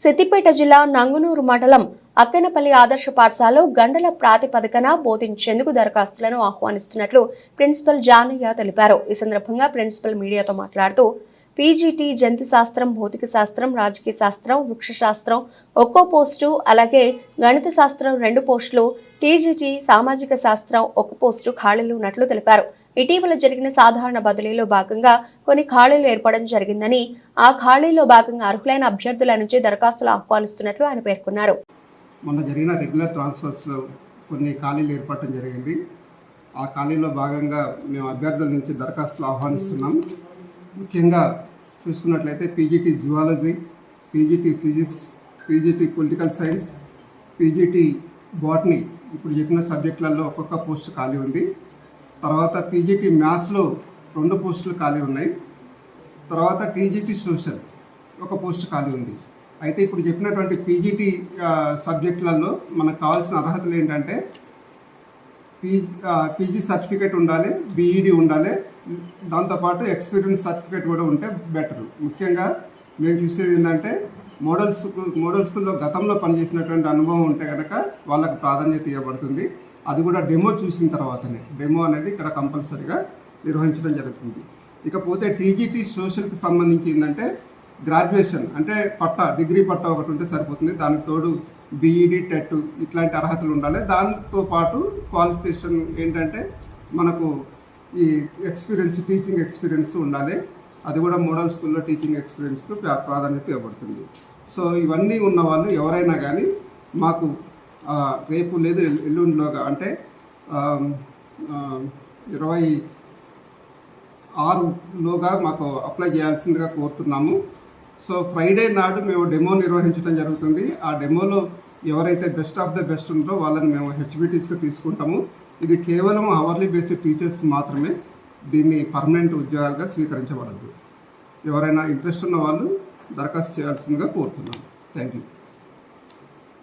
సిద్దిపేట జిల్లా నంగునూరు మండలం అక్కనపల్లి ఆదర్శ పాఠశాలలో గంటల ప్రాతిపదికన బోధించేందుకు దరఖాస్తులను ఆహ్వానిస్తున్నట్లు ప్రిన్సిపల్ జానయ్య తెలిపారు. ఈ సందర్భంగా ప్రిన్సిపల్ మీడియాతో మాట్లాడుతూ పీజీటీ జంతు శాస్త్రం భౌతిక శాస్త్రం రాజకీయ శాస్త్రం వృక్ష శాస్త్రం ఒక్కో పోస్టు అలాగే గణిత శాస్త్రం రెండు పోస్టులు టీజీటీ సామాజిక శాస్త్రం ఒక పోస్టు ఖాళీలు ఉన్నట్లు తెలిపారు. ఇటీవల జరిగిన సాధారణ బదిలీలో భాగంగా కొన్ని ఖాళీలు ఏర్పడడం జరిగిందని ఆ ఖాళీలో భాగంగా అర్హులైన అభ్యర్థుల నుంచి దరఖాస్తులు ఆహ్వానిస్తున్నట్లు ఆయన పేర్కొన్నారు. మొన్న జరిగిన రెగ్యులర్ ట్రాన్స్ఫర్స్లో కొన్ని ఖాళీలు ఏర్పడటం జరిగింది. ఆ ఖాళీలో భాగంగా మేము అభ్యర్థుల నుంచి దరఖాస్తులు ఆహ్వానిస్తున్నాం. ముఖ్యంగా చూసుకున్నట్లయితే PGT zoology PGT physics PGT political science PGT botany ఇప్పుడు చెప్పిన సబ్జెక్టులలో ఒక్కొక్క పోస్ట్ ఖాళీ ఉంది. తర్వాత పీజీటీ మ్యాథ్స్లో రెండు పోస్టులు ఖాళీ ఉన్నాయి. తర్వాత టీజీటీ సోషల్ ఒక పోస్ట్ ఖాళీ ఉంది. అయితే ఇప్పుడు చెప్పినటువంటి పీజీటీ సబ్జెక్టులలో మనకు కావాల్సిన అర్హతలు ఏంటంటే పీజీ పీజీ సర్టిఫికేట్ ఉండాలి బీఈడి ఉండాలి. దాంతోపాటు ఎక్స్పీరియన్స్ సర్టిఫికేట్ కూడా ఉంటే బెటర్ ముఖ్యంగా మేము చూసేది ఏంటంటే మోడల్ స్కూల్ మోడల్ స్కూల్లో గతంలో పనిచేసినటువంటి అనుభవం ఉంటే కనుక వాళ్ళకు ప్రాధాన్యత ఇవ్వబడుతుంది. అది కూడా డెమో చూసిన తర్వాతనే. డెమో అనేది ఇక్కడ కంపల్సరీగా నిర్వహించడం జరుగుతుంది. ఇకపోతే టీజీటీ సోషల్కి సంబంధించి ఏంటంటే గ్రాడ్యుయేషన్ అంటే పట్టా డిగ్రీ పట్టా ఒకటి ఉంటే సరిపోతుంది. దానికి తోడు బీఈడి టెట్ ఇట్లాంటి అర్హతలు ఉండాలి. దాంతో పాటు క్వాలిఫికేషన్ ఏంటంటే మనకు ఈ ఎక్స్పీరియన్స్ టీచింగ్ ఎక్స్పీరియన్స్ ఉండాలి. అది కూడా మోడల్ స్కూల్లో టీచింగ్ ఎక్స్పీరియన్స్కు ప్రా- ప్రాధాన్యత ఇవ్వబడుతుంది. సో ఇవన్నీ ఉన్న వాళ్ళు ఎవరైనా కానీ మాకు రేపు లేదు ఎల్లుండిలోగా అంటే ఇరవై ఆరులోగా మాకు అప్లై చేయాల్సిందిగా కోరుతున్నాము. సో ఫ్రైడే నాడు మేము డెమో నిర్వహించడం జరుగుతుంది. ఆ డెమోలో ఎవరైతే బెస్ట్ ఆఫ్ ద బెస్ట్ ఉంటారో వాళ్ళని మేము హెచ్బిటీస్గా తీసుకుంటాము. ఇది కేవలం అవర్లీ బేసిక్ టీచర్స్ మాత్రమే దీన్ని పర్మనెంట్ ఉద్యోగాలుగా స్వీకరించబడదు. ఎవరైనా ఇంట్రెస్ట్ ఉన్న వాళ్ళు దరఖాస్తు చేయాల్సిందిగా కోరుతున్నాను థ్యాంక్ యూ